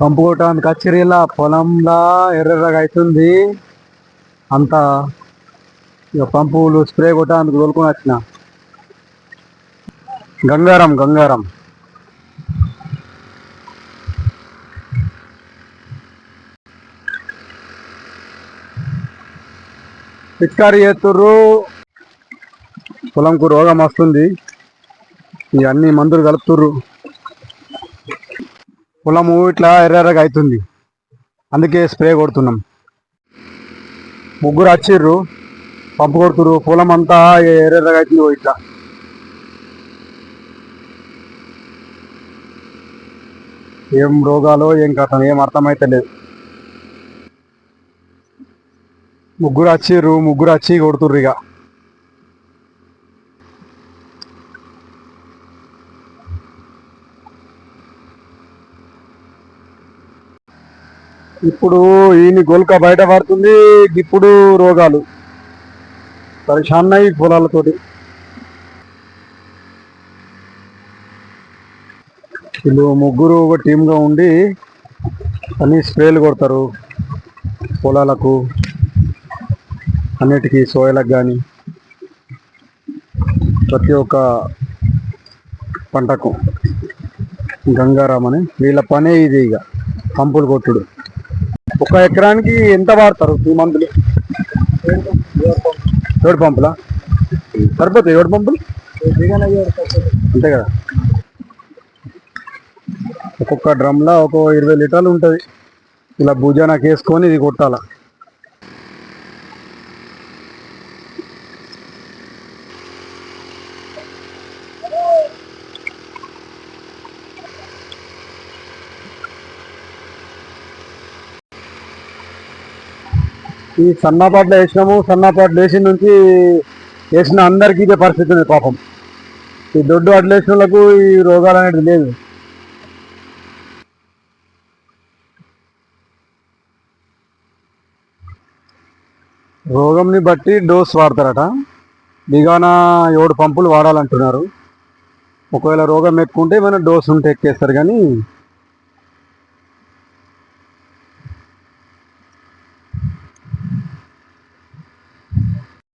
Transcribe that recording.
పంపు కొట్టడానికి కచ్చిరీలా పొలంలా ఎర్రగా అవుతుంది అంతా ఇక పంపులు స్ప్రే కొట్టడానికి తోలుకొని వచ్చిన. గంగారం గంగారం. పిచ్కారి చేస్తుర్రు. పొలంకు రోగం వస్తుంది. ఇవన్నీ మందులు కలుపుతుర్రు. పొలము ఇట్లా ఎర్రగా అవుతుంది అందుకే స్ప్రే కొడుతున్నాం. ముగ్గురు వచ్చిర్రు పంపు కొడుతుర్రు పొలం అంతా ఎర్రగా అవుతుంది ఇట్లా. ఏం రోగాలో ఏం కథ ఏం అర్థమైతే లేదు. ముగ్గురు వచ్చిర్రు ముగ్గురు వచ్చి కొడుతుర్రు ఇక. ఇప్పుడు ఈయన గొల్క బయట పడుతుంది. ఇప్పుడు రోగాలు. పరిశాన్నాయి పొలాలతోటి. వీళ్ళు ముగ్గురు ఒక టీమ్గా ఉండి అన్ని స్ప్రేలు కొడతారు. పొలాలకు అన్నిటికీ సోయలకు కానీ ప్రతి ఒక్క పంటకు. గంగారామని. వీళ్ళ పనే ఇది ఇక. పంపులు కొట్టుడు. ఒక ఎకరానికి ఎంత వాడతారు ఈ మందులు? ఏడు పంపులా? సరిపోతాయి ఏడు పంపులు? అంతే కదా. ఒక్కొక్క డ్రమ్లా ఒక ఇరవై లీటర్లు ఉంటుంది. ఇలా భుజానాకి వేసుకొని ఇది కొట్టాల? ఈ సన్నపాట్లు వేసినాము సన్నపాట్లు వేసిన నుంచి వేసిన అందరికీ ఇదే పరిస్థితి ఉంది పాపం. ఈ దొడ్డు అడ్లు వేసిన వాళ్ళకు ఈ రోగాలు అనేది లేదు రోగంని బట్టి డోస్ వాడతారట. దిగానా ఏడు పంపులు వాడాలంటున్నారు. ఒకవేళ రోగం ఎక్కువ ఉంటే ఏమైనా డోస్ ఉంటే ఎక్కేస్తారు కానీ